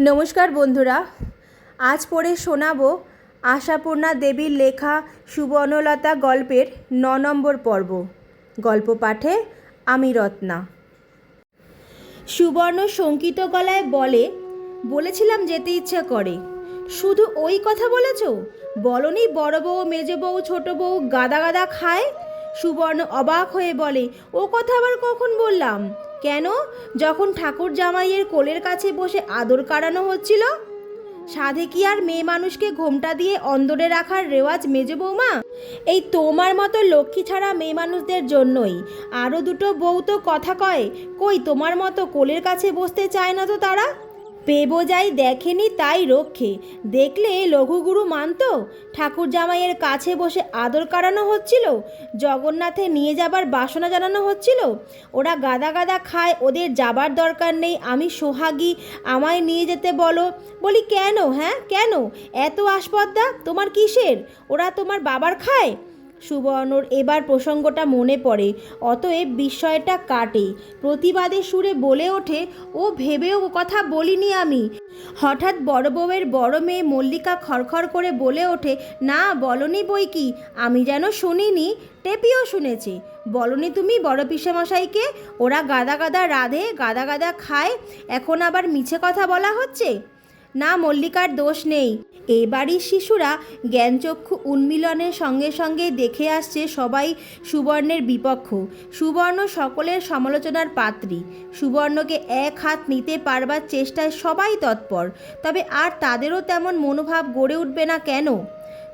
নমস্কার বন্ধুরা, আজ পড়ে শোনাবো আশাপূর্ণা দেবীর লেখা সুবর্ণলতা গল্পের ন নম্বর পর্ব। গল্প পাঠে আমি রত্না। সুবর্ণ শঙ্কিত গলায় বলে, বলেছিলাম যেতে ইচ্ছা করে। শুধু ওই কথা বলেছ? বলনি বড় বউ, মেজো বউ, ছোট বউ গাদা গাদা খায়? সুবর্ণ অবাক হয়ে বলে, ও কথা আবার কখন বললাম? কেন? যখন ঠাকুর জামাইয়ের কোলের কাছে বসে আদর কাড়ানো হচ্ছিল? সাধে কি আর মেয়ে মানুষকে ঘোমটা দিয়ে অন্দরে রাখার রেওয়াজ মেজে বৌমা? এই তোমার মতো লক্ষ্মী ছাড়া মেয়ে মানুষদের জন্যই। আরও দুটো বউ তো কথা কয়, কই তোমার মতো কোলের কাছে বসতে চায় না তো তারা? পেবো যাই দেখেনি তাই রক্ষে। দেখলে লঘুগুরু মানতো? ঠাকুর জামাইয়ের কাছে বসে আদর কাড়ানো হচ্ছিল? জগন্নাথে নিয়ে যাবার বাসনা জানানো হচ্ছিল? ওরা গাদা গাদা খায়, ওদের যাবার দরকার নেই। আমি সোহাগী, আমায় নিয়ে যেতে বলো। বলি, কেন হ্যাঁ কেন? এত আসপদ্দা? তোমার কিসের? ওরা তোমার বাবার খায়? সুবর্ণর এবার প্রসঙ্গটা মনে পড়ে। অতএব বিস্ময়টা কাটে। প্রতিবাদের সুরে বলে ওঠে, ও ভেবেও কথা বলিনি আমি। হঠাৎ বড় বউয়ের বড় মেয়ে মল্লিকা খড়খড় করে বলে ওঠে, না, বলনি বই কি? আমি যেন শুনিনি। টেপিও শুনেছে, বলনি তুমি বড় পিসেমশাইকে? ওরা গাদা গাদা রাধে, গাদা গাদা খায়, এখন আবার মিছে কথা বলা হচ্ছে? না, মল্লিকার দোষ নেই। এই বাড়ির শিশুরা জ্ঞানচক্ষু উন্মিলনের সঙ্গে সঙ্গে দেখে আসছে সবাই সুবর্ণের বিপক্ষ। সুবর্ণ সকলের সমালোচনার পাত্রী। সুবর্ণকে এক হাত নিতে পারবার চেষ্টায় সবাই তৎপর। তবে আর তাদেরও তেমন মনোভাব গড়ে উঠবে না কেন?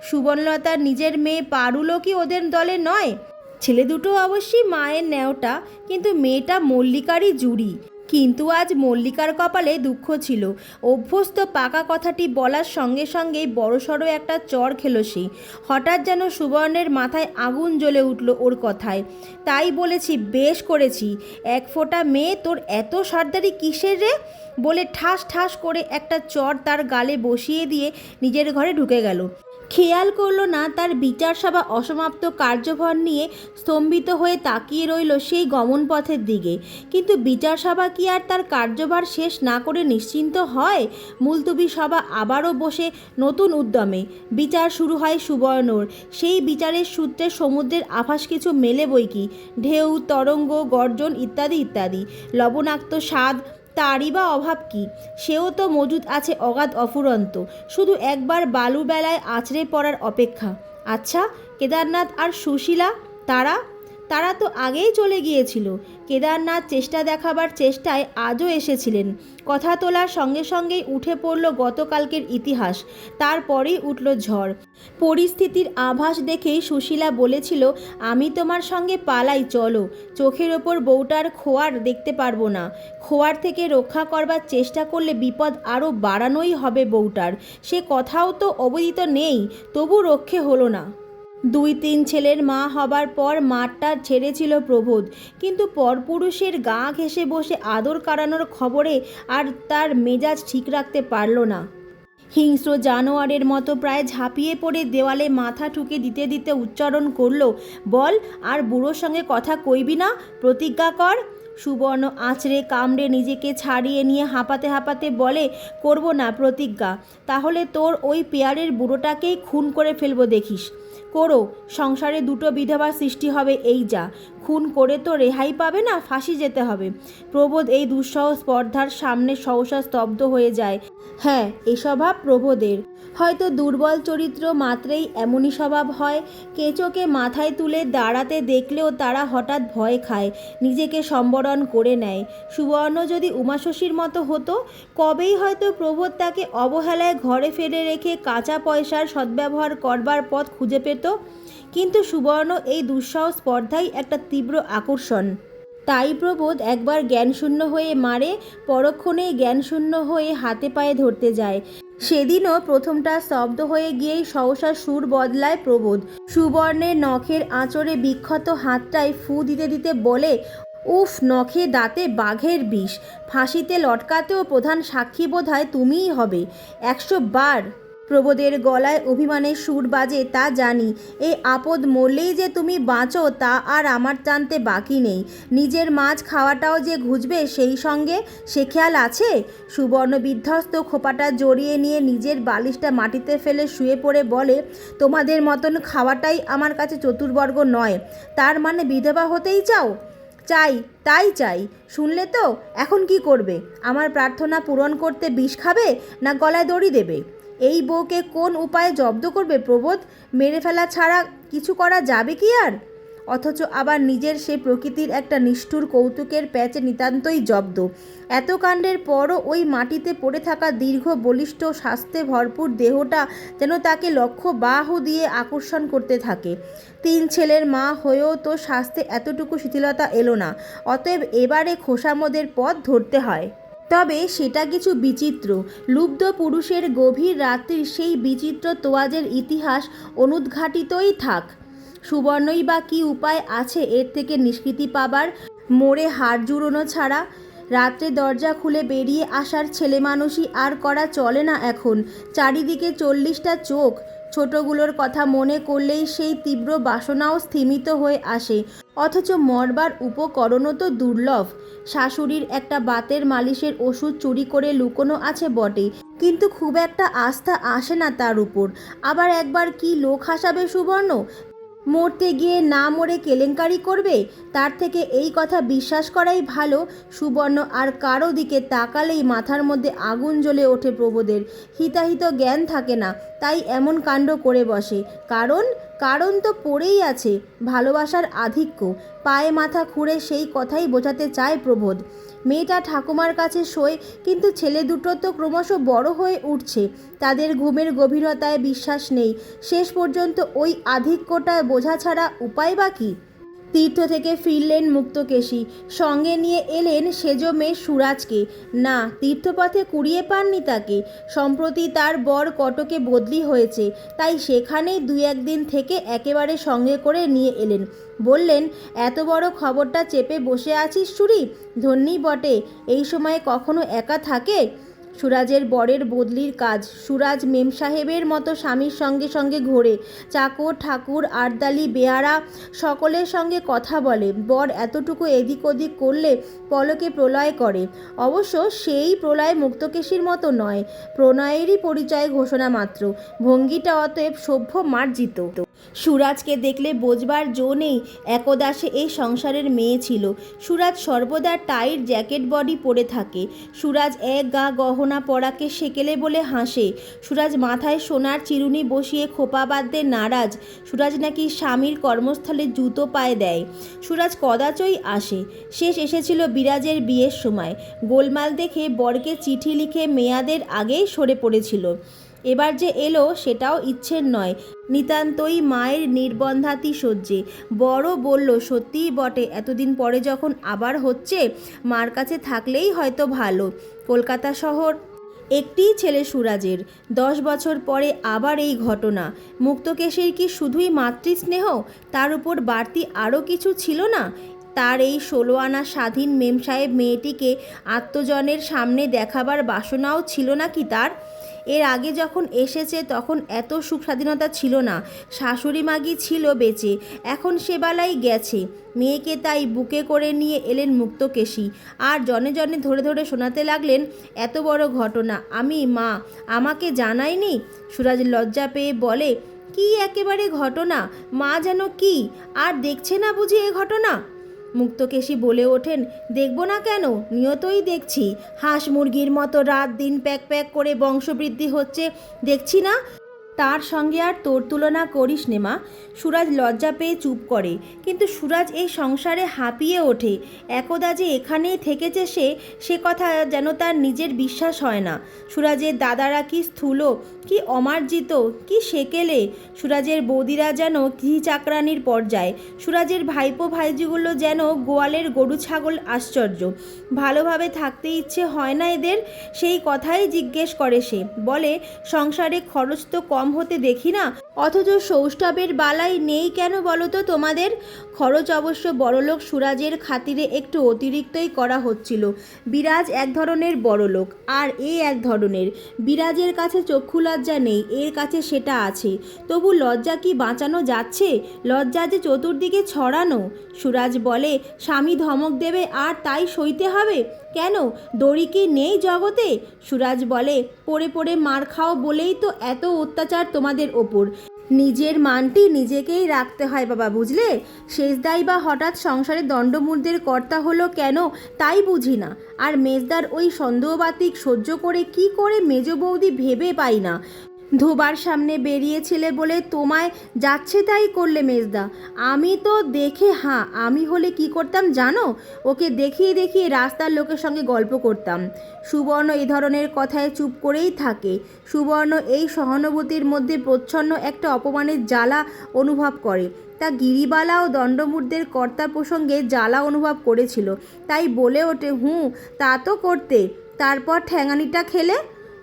সুবর্ণলতার নিজের মেয়ে পারুলও কি ওদের দলে নয়? ছেলে দুটো অবশ্যই মায়ের ন্যাওটা, কিন্তু মেয়েটা মল্লিকারই জুড়ি। কিন্তু আজ মল্লিকার কপালে দুঃখ ছিল। অভ্যস্ত পাকা কথাটি বলার সঙ্গে সঙ্গেই বড়সড় একটা চর খেলো সে। হঠাৎ যেন সুবর্ণের মাথায় আগুন জ্বলে উঠল ওর কথায়। তাই বলেছি, বেশ করেছি। এক ফোঁটা মেয়ে, তোর এত সর্দারি কিসের রে? বলে ঠাস ঠাস করে একটা চর তার গালে বসিয়ে দিয়ে নিজের ঘরে ঢুকে গেল। খেয়াল করল না, তার বিচার সভা অসমাপ্ত কার্যভার নিয়ে স্তম্ভিত হয়ে তাকিয়ে রইল সেই গমন পথের দিকে। কিন্তু বিচার সভা কি আর তার কার্যভার শেষ না করে নিশ্চিন্ত হয়? মুলতবি সভা আবারও বসে নতুন উদ্যমে। বিচার শুরু হয় সুবর্ণর। সেই বিচারের সূত্রে সমুদ্রের আভাস কিছু মেলে বই কি? ঢেউ, তরঙ্গ, গর্জন ইত্যাদি ইত্যাদি। লবণাক্ত স্বাদ তারই বা অভাব কি? সেও তো মজুদ আছে অগাধ অফুরন্ত। শুধু একবার বালুবেলায় আছড়ে পড়ার অপেক্ষা। আচ্ছা কেদারনাথ আর সুশীলা, তারা? তারা তো আগেই চলে গিয়েছিল। কেদারনাথ চেষ্টা দেখাবার চেষ্টায় আজও এসেছিলেন। কথা তোলার সঙ্গে সঙ্গেই উঠে পড়ল গতকালকের ইতিহাস। তারপরেই উঠল ঝড়। পরিস্থিতির আভাস দেখেই সুশীলা বলেছিল, আমি তোমার সঙ্গে পালাই, চলো। চোখের ওপর বউটার খোয়ার দেখতে পারব না। খোয়ার থেকে রক্ষা করবার চেষ্টা করলে বিপদ আরও বাড়ানোই হবে বউটার। সে কথাও তো অবদিত নেই, তবু রক্ষে হলো না। দুই তিন ছেলের মা হবার পর মাঠটা ছেড়েছিল প্রবোধ। কিন্তু পরপুরুষের গা ঘেঁষে বসে আদর কাড়ানোর খবরে আর তার মেজাজ ঠিক রাখতে পারল না। হিংস্র জানোয়ারের মতো প্রায় ঝাঁপিয়ে পড়ে দেওয়ালে মাথা ঠুকে দিতে দিতে উচ্চারণ করল, বল, আর বুড়োর সঙ্গে কথা কইবি না, প্রতিজ্ঞা কর। সুবর্ণ আঁচড়ে কামড়ে নিজেকে ছাড়িয়ে নিয়ে হাঁপাতে হাঁপাতে বলে, করব না প্রতিজ্ঞা, তাহলে তোর ওই পেয়ারের বুড়োটাকেই খুন করে ফেলব দেখিস। করো, সংসারে দুটো বিধবা সৃষ্টি হবে এই যা। খুন করে তো রেহাই পাবে না, ফাঁসি যেতে হবে। প্রবোধ এই দুঃসহ স্পর্ধার সামনে সহসা স্তব্ধ হয়ে যায়। হ্যাঁ এ স্বভাব প্রবোধের। হয়তো দুর্বল চরিত্র মাত্রেই এমনই স্বভাব হয়। কেঁচোকে মাথায় তুলে দাঁড়াতে দেখলেও তারা হঠাৎ ভয় খায়, নিজেকে সম্বরণ করে নেয়। সুবর্ণ যদি উমাশশীর মতো হতো, কবেই হয়তো প্রবোধ তাকে অবহেলায় ঘরে ফেলে রেখে কাঁচা পয়সার সদ্ব্যবহার করবার পথ খুঁজে পেত। কিন্তু সুবর্ণ এই দুঃসহ স্পর্ধাই একটা তীব্র আকর্ষণ। তাই প্রবোধ একবার জ্ঞানশূন্য হয়ে মারে, পরক্ষণেই জ্ঞানশূন্য হয়ে হাতে পায়ে ধরতে যায়। সেদিনও প্রথমটা স্তব্ধ হয়ে গিয়েই সহসা সুর বদলায় প্রবোধ। সুবর্ণের নখের আঁচড়ে বিক্ষত হাতটায় ফু দিতে দিতে বলে, উফ, নখে দাঁতে বাঘের বিষ। ফাঁসিতে লটকাতেও প্রধান সাক্ষী বোধ হয় তুমিই হবে। একশো বার প্রবোদের গলায় অভিমানের সুর বাজে তা জানি। এই আপদ মরলেই যে তুমি বাঁচো তা আর আমার জানতে বাকি নেই। নিজের মাছ খাওয়াটাও যে ঘুচবে সেই সঙ্গে সে খেয়াল আছে? সুবর্ণ বিধ্বস্ত খোপাটা জড়িয়ে নিয়ে নিজের বালিশটা মাটিতে ফেলে শুয়ে পড়ে বলে, তোমাদের মতন খাওয়াটাই আমার কাছে চতুর্বর্গ নয়। তার মানে বিধবা হতেই চাও? চাই, তাই চাই। শুনলে তো? এখন কি করবে? আমার প্রার্থনা পূরণ করতে বিষ খাবে না গলায় দড়ি দেবে? এই বউকে কোন উপায়ে জব্দ করবে প্রবোধ? মেরে ফেলা ছাড়া কিছু করা যাবে কি আর? অথচ আবার নিজের সে প্রকৃতির একটা নিষ্ঠুর কৌতুকের প্যাচে নিতান্তই জব্দ। এত কাণ্ডের পরও ওই মাটিতে পড়ে থাকা দীর্ঘ, বলিষ্ঠ স্বাস্থ্যে ভরপুর দেহটা যেন তাকে লক্ষ্য বাহু দিয়ে আকর্ষণ করতে থাকে। তিন ছেলের মা হয়েও তো স্বাস্থ্যে এতটুকু শিথিলতা এলো না, অতএব এবারে খোসামদের পথ ধরতে হয়। তবে সেটা কিছু বিচিত্র। লুব্ধ পুরুষের গভীর রাত্রির সেই বিচিত্র তোয়াজের ইতিহাস অনুদ্ঘাটিতই থাক। সুবর্ণই বা কী উপায় আছে এর থেকে নিষ্কৃতি পাবার? মোড়ে হাড় জুড়োনো ছাড়া। রাত্রে দরজা খুলে বেরিয়ে আসার ছেলে মানুষই আর করা চলে না এখন। চারিদিকে চল্লিশটা চোখ। ছোটগুলোর কথা মনে করলেই সেই তীব্র বাসনাও স্থিমিত হয়ে আসে। অথচ মরবার উপকরণও তো দুর্লভ। শাশুড়ির একটা বাতের মালিশের ওষুধ চুরি করে লুকোনো আছে বটে, কিন্তু খুব একটা আস্থা আসে না তার উপর। আবার একবার কি লোক হাসাবে সুবর্ণ? মরতে গিয়ে না মরে কেলেঙ্কারি করবে? তার থেকে এই কথা বিশ্বাস করাই ভালো। সুবর্ণ আর কারও দিকে তাকালেই মাথার মধ্যে আগুন জ্বলে ওঠে প্রবোদের হিতাহিত জ্ঞান থাকে না, তাই এমন কাণ্ড করে বসে। কারণ? কারণ তো পড়েই আছে। ভালোবাসার আধিক্য। পায়ে মাথা খুঁড়ে সেই কথাই বোঝাতে চায় প্রবোধ। মেয়েটা ঠাকুমার কাছে শোয়, কিন্তু ছেলে দুটো তো ক্রমশ বড় হয়ে উঠছে। তাদের ঘুমের গভীরতায় বিশ্বাস নেই। শেষ পর্যন্ত ওই আধিক্যটা বোঝা ছাড়া উপায় বা কী? তীর্থ থেকে ফিরলেন মুক্তকেশী। সঙ্গে নিয়ে এলেন সেজ মেয়ে সুরাজকে। না, তীর্থপথে কুড়িয়ে পাননি তাকে। সম্প্রতি তার বর কটকে বদলি হয়েছে, তাই সেখানেই দুই একদিন থেকে একেবারে সঙ্গে করে নিয়ে এলেন। বললেন, এত বড় খবরটা চেপে বসে আছিস সুরি? ধন্যই বটে। এই সময়ে কখনো একা থাকে? সুরাজের বরের বদলির কাজ। সুরাজ মেম সাহেবের মতো স্বামীর সঙ্গে সঙ্গে ঘোরে। চাকর, ঠাকুর, আরদালি, বেয়ারা সকলের সঙ্গে কথা বলে। বর এতটুকু এদিক ওদিক করলে পলকে প্রলয় করে। অবশ্য সেই প্রলয় মুক্তকেশীর মতো নয়। প্রণয়েরই পরিচয় ঘোষণা মাত্র। ভঙ্গিটা অতএব সভ্য মার্জিত। সুরাজকে দেখলে বোঝবার জো নেই, একদা সে এই সংসারের মেয়ে ছিল। সুরাজ সর্বদা টাইট জ্যাকেট বডি পরে থাকে। সুরাজ এক গা গহনা পরাকে সেকেলে বলে হাসে। সুরাজ মাথায় সোনার চিরুনি বসিয়ে খোপা বাঁধতে নারাজ। সুরাজ নাকি স্বামীর কর্মস্থলে জুতো পায়ে দেয়। সুরাজ কদাচই আসে। শেষ এসেছিল বিরাজের বিয়ের সময়। গোলমাল দেখে বরকে চিঠি লিখে মেয়াদের আগেই সরে পড়েছিল। এবার যে এলো সেটাও ইচ্ছের নয়। নিতান্তই মায়ের নির্বন্ধাতি সহ্যে বড় বলল, সত্যিই বটে, এতদিন পরে যখন আবার হচ্ছে, মার কাছে থাকলেই হয়তো ভালো। কলকাতা শহর একটিই ছেলে সুরাজের। দশ বছর পরে আবার এই ঘটনা। মুক্তকেশের কি শুধুই মাতৃস্নেহ? তার উপর বাড়তি আরও কিছু ছিল না? তার এই ষোলো আনা স্বাধীন মেম সাহেব মেয়েটিকে আত্মজনের সামনে দেখাবার বাসনাও ছিল না কি তার? এর আগে যখন এসেছে তখন এত সুখ স্বাধীনতা ছিল না। শাশুড়ি মাগি ছিল বেঁচে, এখন সেবেলাই গেছে। মেয়েকে তাই বুকে করে নিয়ে এলেন মুক্তকেশী। আর জনে জনে ধরে ধরে শোনাতে লাগলেন, এত বড় ঘটনা, আমি মা, আমাকে জানায়নি? সুরাজ লজ্জা পেয়ে বলে, কি একেবারে ঘটনা? মা যেন কি? আর দেখছে না বুঝি এ ঘটনা? মুক্তকেশী বলে ওঠেন, দেখব না কেন? নিয়তই দেখছি। হাঁস মুরগির মতো রাত দিন প্যাক প্যাক করে বংশবৃদ্ধি হচ্ছে। দেখছি না? তার সঙ্গে আর তোর তুলনা করিস নে মা। সুরাজ লজ্জা পেয়ে চুপ করে। কিন্তু সুরাজ এই সংসারে হাঁপিয়ে ওঠে। একদা যে এখানেই থেকেছে সে সে কথা যেন তার নিজের বিশ্বাস হয় না। সুরাজের দাদারা কি স্থূল, কি অমার্জিত, কি সেকেলে। সুরাজের বৌদিরা যেন ঘি চাকরানির পর্যায়ে। সুরাজের ভাইপো ভাইজিগুলো যেন গোয়ালের গরু ছাগল আশ্চর্য। ভালোভাবে থাকতে ইচ্ছে হয় না এদের? সেই কথাই জিজ্ঞেস করে সে। বলে, সংসারে খরচ তো কম হতে দেখি না। অথচ সৌষ্ঠবের বালাই নেই কেন বলো তো তোমাদের? খরচ অবশ্য বড়লোক সুরাজের খাতিরে একটু অতিরিক্তই করা হচ্ছিল। বিরাজ এক ধরনের বড়লোক, আর এ এক ধরনের। বিরাজের কাছে চক্ষু লজ্জা নেই, এর কাছে সেটা আছে। তবু লজ্জা কি বাঁচানো যাচ্ছে? লজ্জা যে চতুর্দিকে ছড়ানো? সুরাজ বলে, স্বামী ধমক দেবে আর তাই সইতে হবে? কেন? দড়ি কি নেই জগতে? সুরাজ বলে, পড়ে পড়ে মার খাও বলেই তো এত অত্যাচার তোমাদের ওপর। নিজের মানটি নিজেকেই রাখতে হয় বাবা, বুঝলে? শেষদাই বা হঠাৎ সংসারে দণ্ডমূর্দের কর্তা হলো কেন তাই বুঝি না। আর মেজদার ওই সন্দেহবাতিক সহ্য করে কি করে মেজ বৌদি ভেবে পাই না। ধোবার সামনে বেরিয়েছিলে বলে তোমায় যাচ্ছে তাই করলে মেজদা। আমি তো দেখে হ্যাঁ আমি হলে কি করতাম জানো? ওকে দেখিয়ে দেখিয়ে রাস্তার লোকের সঙ্গে গল্প করতাম। সুবর্ণ এই ধরনের কথায় চুপ করেই থাকে। সুবর্ণ এই সহানুভূতির মধ্যে প্রচ্ছন্ন একটা অপমানের জ্বালা অনুভব করে। তা গিরিবালা ও দণ্ডমূর্দের কর্তা প্রসঙ্গে জ্বালা অনুভব করেছিল। তাই বলে ওঠে, হুঁ, তা তো করতে। তারপর ঠ্যাঙানিটা খেলে?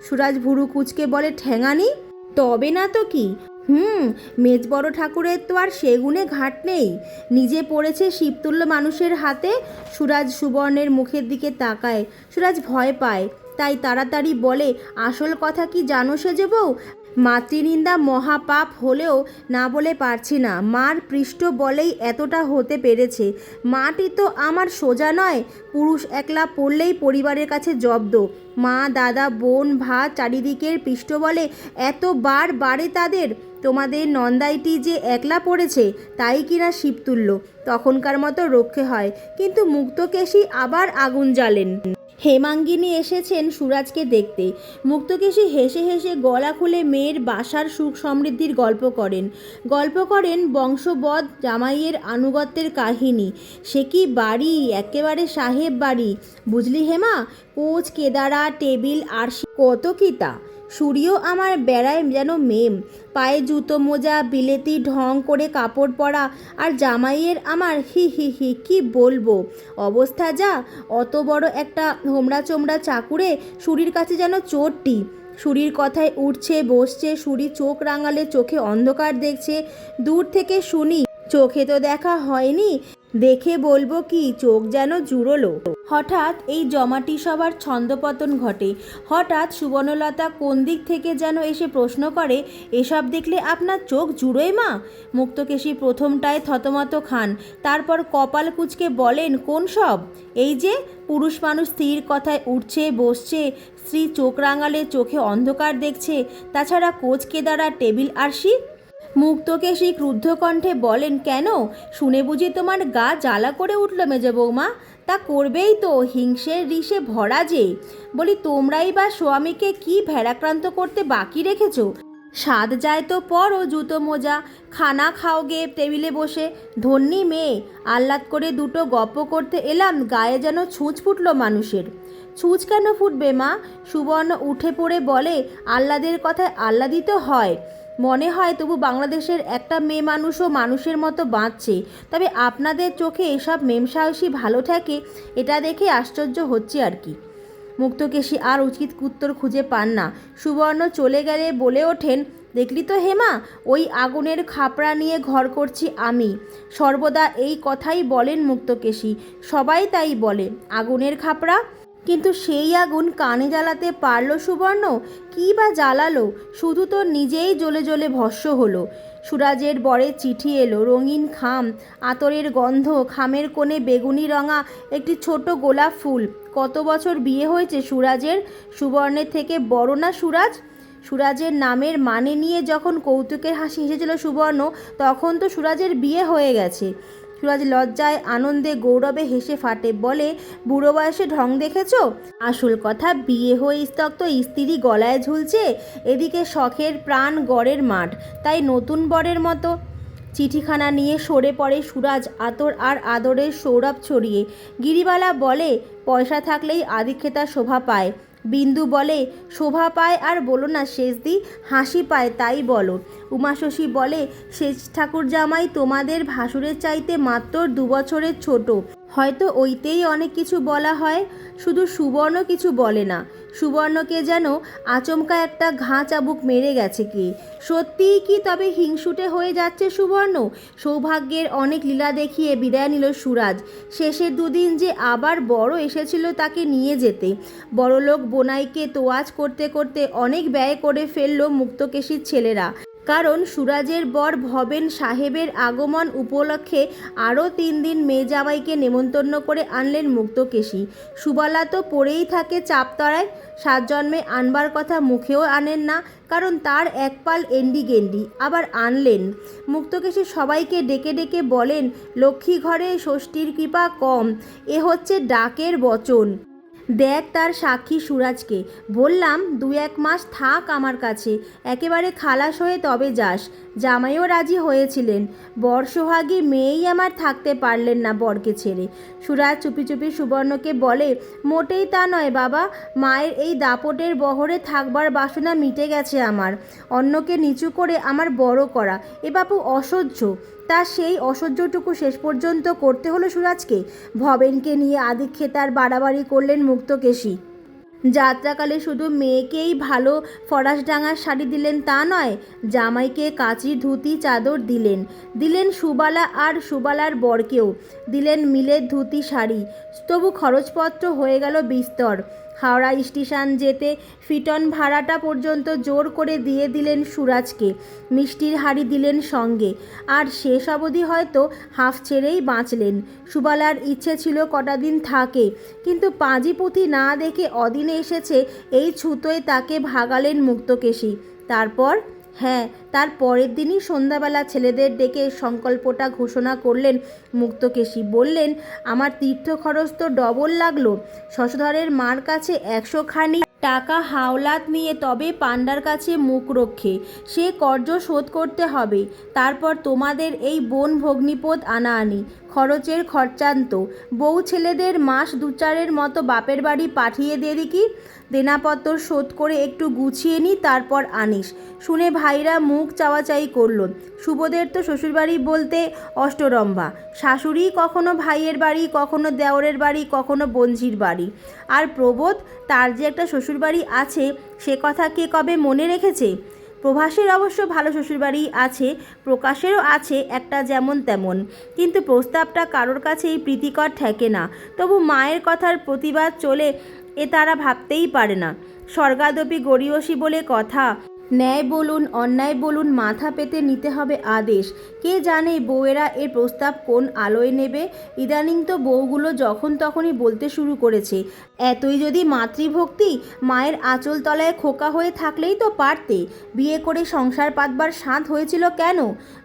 সুরাজ ভুরু কুচকে বলে, ঠেঙানি? তবে না তো কি? হুম, মেজ বড় ঠাকুরের তো আর সেগুনে ঘাট নেই। নিজে পড়েছে শিবতুল্য মানুষের হাতে, সুরাজ সুবর্ণের মুখের দিকে তাকায়। সুরাজ ভয় পায়, তাই তাড়াতাড়ি বলে, আসল কথা কি জানো সেজে বউ? মাতৃনিন্দা মহাপাপ হলেও না বলে পারছি না। মার পৃষ্ঠ বলেই এতটা হতে পেরেছে। মাটি তো আমার সোজা নয়। পুরুষ একলা পড়লেই পরিবারের কাছে জব্দ। মা, দাদা, বোন ভাত চারিদিকের পৃষ্ঠ বলে এত বার বাড়ে তাদের। তোমাদের নন্দাইটি যে একলা পড়েছে, তাই কিনা শিব তুলল তখনকার মতো রক্ষে হয়। কিন্তু মুক্তকেশী আবার আগুন জ্বালেন। হেমাঙ্গিনী এসেছেন সুরাজকে দেখতে। মুক্তকেশী হেসে হেসে গলা খুলে মেয়ের বাসার সুখ সমৃদ্ধির গল্প করেন। গল্প করেন বংশবধ জামাইয়ের আনুগত্যের কাহিনী। সে কি বাড়ি? একেবারে সাহেব বাড়ি। বুঝলি হেমা? কোচ, কেদারা, টেবিল আর কত কি তা? সূর্য আমার বেড়ায় যেন মেম। পায়ে জুতো মোজা, বিলেতি ঢং করে কাপড় পরা, আর জামাইয়ের আমার হি হি হি, কি বলব? অবস্থা যা, অত বড় একটা হোমড়া চোমড়া চাকুরে সুরির কাছে যেন চোরটি। সুরির কথায় উঠছে, বসছে, সুরি চোখ রাঙালে চোখে অন্ধকার দেখছে। দূর থেকে শুনি, চোখে তো দেখা হয়নি। দেখে বলব কি, চোখ যেন জুড়োলো। হঠাৎ এই জমাটি সবার ছন্দপতন ঘটে। হঠাৎ সুবর্ণলতা কোন দিক থেকে যেন এসে প্রশ্ন করে, এসব দেখলে আপনার চোখ জুড়োয় মা? মুক্তকেশী প্রথমটায় থতমত খান, তারপর কপাল কুচকে বলেন, কোন সব? এই যে, পুরুষ মানুষ স্ত্রীর কথায় উঠছে, বসছে, স্ত্রী চোখ রাঙালে চোখে অন্ধকার দেখছে, তাছাড়া কোচ কেদারা টেবিল আরশি মুক্তকেশী ক্রুদ্ধ কণ্ঠে বলেন, কেন? শুনে বুঝি তোমার গা জ্বালা করে উঠল মেজে বৌমা। তা করবেই তো, হিংসের রিসে ভরা যে। বলি, তোমরাই বা স্বামীকে কি ভেড়াক্রান্ত করতে বাকি রেখেছো? স্বাদ যায় তো পরও জুতো মোজা, খানা খাও গে টেবিলে বসে। ধন্যি মেয়ে, আহ্লাদ করে দুটো গপ্প করতে এলাম, গায়ে যেন ছুঁচ ফুটলো মানুষের। ছুঁচ কেন ফুটবে মা? সুবর্ণ উঠে পড়ে বলে, আহ্লাদের কথায় আহ্লাদিত হয়। মনে হয় তবু বাংলাদেশের একটা মেয়ে মানুষও মানুষের মতো বাঁচছে। তবে আপনাদের চোখে এসব মেমসাহসী ভালো থাকে এটা দেখে আশ্চর্য হচ্ছে আর কি। মুক্তকেশী আর উচিত উত্তর খুঁজে পান না। সুবর্ণ চলে গেলে বলে ওঠেন, দেখলি তো হেমা, ওই আগুনের খাপড়া নিয়ে ঘর করছি আমি। সর্বদা এই কথাই বলেন মুক্তকেশী। সবাই তাই বলে, আগুনের খাপড়া কিন্তু সেই আগুন কানে জ্বালাতে পারল সুবর্ণ? কী বা জ্বালালো? শুধু তো নিজেই জ্বলে জ্বলে ভস্য হলো। সুরাজের বরের চিঠি এলো, রঙিন খাম, আতরের গন্ধ, খামের কোণে বেগুনি রঙা, একটি ছোট গোলাপ ফুল। কত বছর বিয়ে হয়েছে সুরাজের? সুবর্ণের থেকে বড় না সুরাজ? সুরাজের নামের মানে নিয়ে যখন কৌতুকের হাসি হেসেছিল সুবর্ণ, তখন তো সুরাজের বিয়ে হয়ে গেছে। সুরাজ লজ্জায় আনন্দে গৌরবে হেসে ফাটে। বলে, বুড়ো বয়সে ঢং দেখেছ? আসল কথা, বিয়ে হয়ে স্তক্ত স্ত্রী গলায় ঝুলছে। এদিকে শখের প্রাণ গড়ের মাঠ, তাই নতুন বরের মতো। চিঠিখানা নিয়ে সরে পড়ে সুরাজ আতর আর আদরের সৌরভ ছড়িয়ে। গিরিবালা বলে, পয়সা থাকলেই আদিক্ষেতা শোভা পায়। বিন্দু বলে, শোভা পায় আর বলো না শেষদি হাসি পায় তাই বলো। উমাশশী বলে শেষ ঠাকুর জামাই তোমাদের ভাসুরের চাইতে মাত্র দু বছরের ছোট। হয়তো ওইতেই অনেক কিছু বলা হয়, শুধু সুবর্ণ কিছু বলে না। সুবর্ণকে যেন আচমকা একটা ঘা চাবুক মেরে গেছে কি? সত্যিই কি তবে হিংসুটে হয়ে যাচ্ছে সুবর্ণ? সৌভাগ্যের অনেক লীলা দেখিয়ে বিদায় নিল সুরাজ। শেষের দুদিন যে আবার বড় এসেছিল তাকে নিয়ে যেতে। বড়লোক বোনাইকে তোয়াজ করতে করতে অনেক ব্যয় করে ফেলল মুক্তকেশীর ছেলেরা। কারণ সুরাজের বর ভবেন সাহেবের আগমন উপলক্ষে আরও তিন দিন মেয়ে জামাইকে নেমন্তন্ন করে আনলেন মুক্তকেশী। সুবালা তো পড়েই থাকে চাপতড়ায় সাত জন্মে আনবার কথা মুখেও আনেন না, কারণ তার এক পাল এন্ডি গেন্ডি, আবার আনলেন। মুক্তকেশী সবাইকে ডেকে ডেকে বলেন লক্ষ্মী ঘরে ষষ্ঠীর কৃপা কম, এ হচ্ছে ডাকের বচন। দেখ তার সাক্ষী সুরাজকে। বললাম দু এক মাস থাক আমার কাছে। একেবারে খালাস হয়ে তবে যাস। জামাইও রাজি হয়েছিলেন। বর সোহাগী মেয়েই আমার থাকতে পারলেন না বরকে ছেড়ে। সুরাজ চুপি চুপি সুবর্ণকে বলে, মোটেই তা নয় বাবা, মায়ের এই দাপটের বহরে থাকবার বাসনা মিটে গেছে আমার। অন্যকে নিচু করে আমার বড় করা। এ বাপু অসহ্য। তা সেই অসহ্যটুকু শেষ পর্যন্ত করতে হলো সুরাজকে? ভবেনকে নিয়ে আদিক্ষেতার বাড়াবাড়ি করলেন মুক্তকেশী। যাত্রাকালে শুধু মেয়েকেই ভালো ফরাসডাঙার শাড়ি দিলেন তা নয়, জামাইকে কাঁচি ধুতি চাদর দিলেন। দিলেন সুবালা আর সুবালার বরকেও। দিলেন মিলের ধুতি শাড়ি। তবু খরচপত্র হয়ে গেল বিস্তর। হাওড়া স্টেশন যেতে ফিটন ভাড়াটা পর্যন্ত জোর করে দিয়ে দিলেন সুরাজকে। মিষ্টির হাড়ি দিলেন সঙ্গে। আর শেষ অবধি হয়তো হাফ ছেড়েই বাঁচলেন। সুবালার ইচ্ছে ছিল কটা দিন থাকে। কিন্তু পাঁজি পুঁথি না দেখে অদিনে এসেছে এই ছুতোয় তাকে ভাগালেন মুক্তকেশী। তারপর হ্যাঁ তার পরের দিনই সন্ধ্যাবেলা ছেলেদের ডেকে সংকল্পটা ঘোষণা করলেন মুক্তকেশী। বললেন, আমার তীর্থ খরচ তো ডবল লাগল। শশধরের মার কাছে একশো খানি টাকা হাওলাত নিয়ে তবে পাণ্ডার কাছে মুখ রক্ষে। সে কর্য শোধ করতে হবে। তারপর তোমাদের এই বোন ভগ্নিপদ আনা আনি খরচের খরচান্ত। বউ ছেলেদের মাস দুচারের মতো বাপের বাড়ি পাঠিয়ে দিয়ে দিকি দেনাপত্র শোধ করে একটু গুছিয়ে নি, তারপর আনিস। শুনে ভাইরা মুখ চাওয়াচাই করল। শুভদের তো শ্বশুরবাড়ি বলতে অষ্টরম্ভা। শাশুড়ি কখনো ভাইয়ের বাড়ি, কখনো দেওরের বাড়ি, কখনো বঞ্জির বাড়ি। আর প্রবোধ তার যে একটা শ্বশুরবাড়ি আছে, সে কথা কে কবে মনে রেখেছে? প্রভাসের অবশ্য ভালো শ্বশুরবাড়ি আছে, প্রকাশেরও আছে একটা যেমন তেমন। কিন্তু প্রস্তাবটা কারোর কাছেই প্রীতিকর ঠেকে না। তবু মায়ের কথার প্রতিবাদ চলে এ তারা ভাবতেই পারে না। স্বর্গাদপি গড়িয়সী বলে কথা। ন্যায় বলুন, অন্যায় বলুন, মাথা পেতে নিতে হবে আদেশ। কে জানে বউয়েরা এর প্রস্তাব কোন আলোয় নেবে? ইদানিং তো বউগুলো যখন তখনই বলতে শুরু করেছে। এতই যদি মাতৃভক্তি, মায়ের আঁচল তলায় খোকা হয়ে থাকলেই তো পারতে। বিয়ে করে সংসার পাতবার সাঁত হয়েছিল কেন?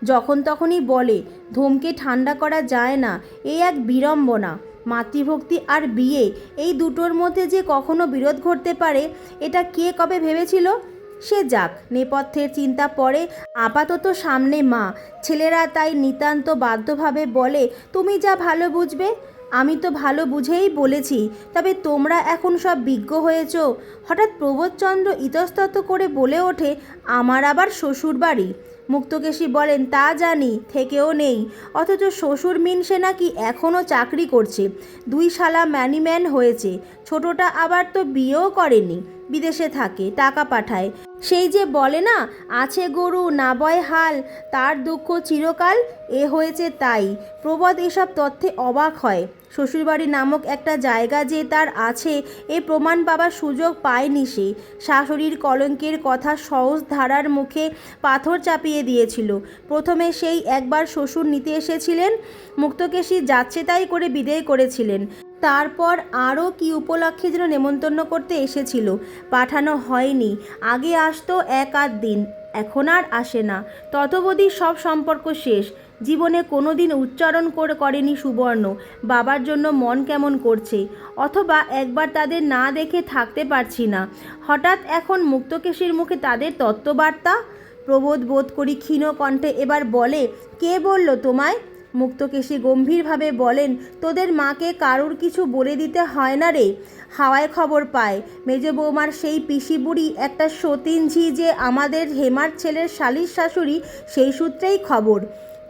যখন তখনই বলে, ধমকে ঠান্ডা করা যায় না এই এক বিড়ম্বনা। মাতৃভক্তি আর বিয়ে, এই দুটোর মধ্যে যে কখনো বিরোধ ঘটতে পারে, এটা কে কবে ভেবেছিল? সে যাক, নেপথ্যের চিন্তা পড়ে, আপাতত সামনে মা। ছেলেরা তাই নিতান্ত বাধ্যভাবে বলে, তুমি যা ভালো বুঝবে, আমি তো ভালো বুঝেই বলেছি। তবে তোমরা এখন সব বিজ্ঞ হয়েছ। হঠাৎ প্রবোধচন্দ্র ইতস্তত করে বলে ওঠে, আমার আবার শ্বশুর বাড়ি মুক্তকেশী বলেন, তা জানি, থেকেও নেই। অথচ শ্বশুর মিনসে নাকি এখনও চাকরি করছে। দুই শালা ম্যানিম্যান হয়েছে। ছোটটা আবার তো বিয়েও করেনি। বিদেশে থাকে, টাকা পাঠায়। সেই যে বলে না, আছে গরু, না বয় হাল, তার দুঃখ চিরকাল, এ হয়েছে তাই। প্রবাদ এসব তথ্যে অবাক হয়। শ্বশুরবাড়ি নামক একটা জায়গা যে তার আছে, এ প্রমাণ পাবার সুযোগ পায়নি সে। শাশুড়ির কলঙ্কের কথা সহজ ধারার মুখে পাথর চাপিয়ে দিয়েছিল। প্রথমে সেই একবার শ্বশুর নিতে এসেছিলেন, মুক্তকেশী যাচ্ছে তাই করে বিদেয় করেছিলেন। তারপর আরও কি উপলক্ষে যেন নেমন্তন্ন করতে এসেছিল? পাঠানো হয়নি। আগে আসতো এক আধ দিন, এখন আর আসে না। ততবধি সব সম্পর্ক শেষ। জীবনে কোনো দিন উচ্চারণ করে করেনি সুবর্ণ। বাবার জন্য মন কেমন করছে? অথবা একবার তাদের না দেখে থাকতে পারছি না। হঠাৎ এখন মুক্তকেশীর মুখে তাদের তত্ত্ববার্তা? প্রবোধ বোধ করি ক্ষীণ কণ্ঠে এবার বলে, কে বলল তোমায়? মুক্তকেশী গম্ভীরভাবে বলেন, তোদের মাকে কারুর কিছু বলে দিতে হয় না রে। হাওয়ায় খবর পায়, মেজ বৌমার সেই পিসি বুড়ি একটা সতীনঝি যে আমাদের হেমার ছেলের শালির শাশুড়ি, সেই সূত্রেই খবর।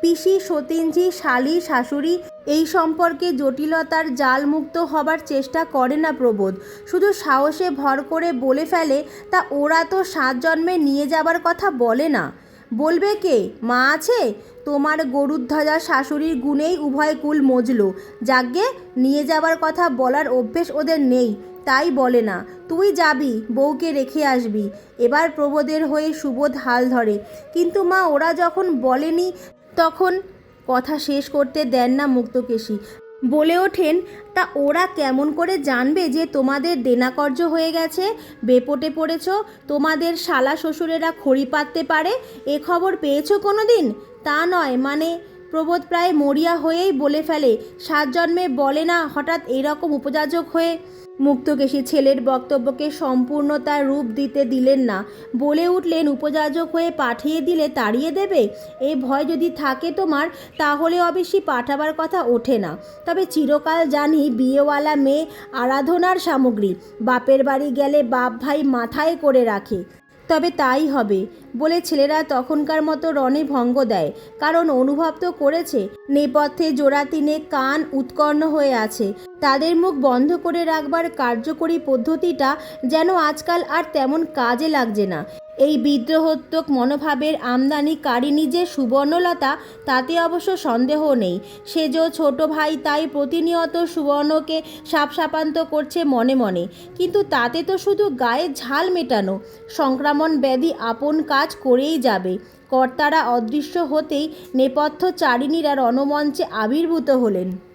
পিসি সতীনঝি, শালি শাশুড়ি, এই সম্পর্কে জটিলতার জালমুক্ত হবার চেষ্টা করে না প্রবোধ। শুধু সাহসে ভর করে বলে ফেলে, তা ওরা তো সাত জন্মে নিয়ে যাবার কথা বলে না। বলবে কে? মা আছে? তোমার গরুধ্বজা শাশুড়ির গুণেই উভয় কুল মজলো। যাগ্গে, নিয়ে যাবার কথা বলার অভ্যেস ওদের নেই, তাই বলে না। তুই যাবি, বউকে রেখে আসবি। এবার প্রবোধের হয়ে সুবোধ হাল ধরে। কিন্তু মা, ওরা যখন বলেনি, তখন কথা শেষ করতে দেন না মুক্তকেশী। বলে ওঠেন, তা ওরা কেমন করে জানবে যে তোমাদের দেনাকর্য হয়ে গেছে? বেপটে পড়েছ? তোমাদের শালা শ্বশুরেরা খড়ি পাততে পারে? এ খবর পেয়েছ কোনো দিন তা নয় মানে প্রবোধ প্রায় মরিয়া হয়েই বলে ফেলে। সাত জন্মে বলে না, হঠাৎ এরকম উপযাজক হয়ে মুক্তকেশী ছেলের বক্তব্যকে সম্পূর্ণতার রূপ দিতে দিলেন না। বলে উঠলেন, উপযাজক হয়ে পাঠিয়ে দিলে তাড়িয়ে দেবে? এই ভয় যদি থাকে তোমার, তাহলে অবশ্যই পাঠাবার কথা ওঠে না। তবে চিরকাল জানি বিয়েওয়ালা মেয়ে আরাধনার সামগ্রী। বাপের বাড়ি গেলে বাপ ভাই মাথায় করে রাখে। তবে তাই হবে। বলে ছেলেরা তখনকার মতো রণে ভঙ্গ দেয়। কারণ অনুভব তো করেছে, নেপথ্যে জোড়া তিনে কান উৎকর্ণ হয়ে আছে। তাদের মুখ বন্ধ করে রাখবার কার্যকরী পদ্ধতিটা যেন আজকাল আর তেমন কাজে লাগছে না। এই বিদ্রোহোত্তক মনোভাবের আমদানি কারিনী যে সুবর্ণলতা, তাতে অবশ্য সন্দেহ নেই। সে যে ছোট ভাই তাই প্রতিনিয়ত সুবর্ণকে সাপসাপান্ত করছে মনে মনে। কিন্তু তাতে তো শুধু গায়ে ঝাল মেটানো, সংক্রমণ ব্যাধি আপন কাজ করেই যাবে। কর্তারা অদৃশ্য হতেই নেপথ্য চারিণীরা রণমঞ্চে আবির্ভূত হলেন।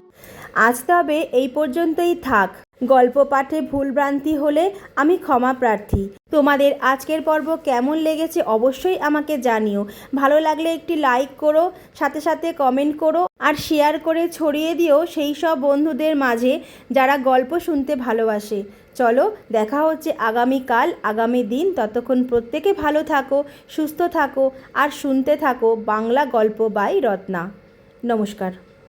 আজ তবে এই পর্যন্তই থাক। গল্প পাঠে ভুলভ্রান্তি হলে আমি ক্ষমা প্রার্থী। তোমাদের আজকের পর্ব কেমন লেগেছে অবশ্যই আমাকে জানিও। ভালো লাগলে একটি লাইক করো, সাথে সাথে কমেন্ট করো, আর শেয়ার করে ছড়িয়ে দিও সেই সব বন্ধুদের মাঝে যারা গল্প শুনতে ভালোবাসে। চলো, দেখা হচ্ছে আগামীকাল আগামী দিন। ততক্ষণ প্রত্যেকে ভালো থাকো, সুস্থ থাকো, আর শুনতে থাকো বাংলা গল্প বাই রত্না। নমস্কার।